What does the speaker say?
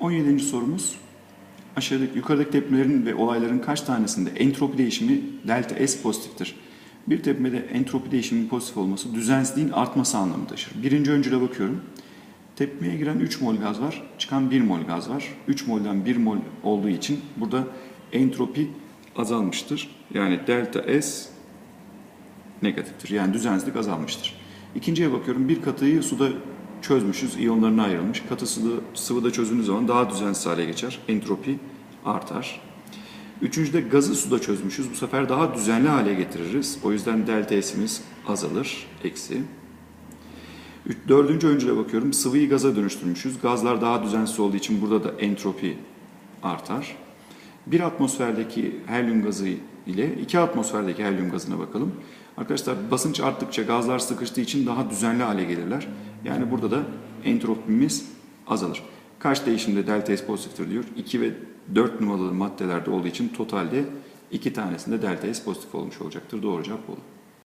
17. sorumuz. Aşağıdaki yukarıdaki tepmelerin ve olayların kaç tanesinde entropi değişimi delta S pozitiftir? Bir tepmede entropi değişiminin pozitif olması düzensizliğin artması anlamı taşır. Birinci öncüle bakıyorum. Tepmeye giren 3 mol gaz var, çıkan 1 mol gaz var. 3 molden 1 mol olduğu için burada entropi azalmıştır. Yani delta S negatiftir. Yani düzensizlik azalmıştır. İkinciye bakıyorum. Bir katıyı suda çözmüşüz, iyonlarına ayrılmış. Katı sıvı, sıvıda çözüldüğü zaman daha düzensiz hale geçer. Entropi artar. Üçüncüde gazı suda çözmüşüz. Bu sefer daha düzenli hale getiririz. O yüzden delta S'imiz azalır. Eksi. Üç- Dördüncü öncüle bakıyorum. Sıvıyı gaza dönüştürmüşüz. Gazlar daha düzensiz olduğu için burada da entropi artar. Bir atmosferdeki helyum gazı ile iki atmosferdeki helyum gazına bakalım. Arkadaşlar basınç arttıkça gazlar sıkıştığı için daha düzenli hale gelirler. Yani burada da entropimiz azalır. Kaç değişimde delta S pozitiftir diyor. 2 ve 4 numaralı maddelerde olduğu için totalde iki tanesinde delta S pozitif olmuş olacaktır. Doğru cevap olur.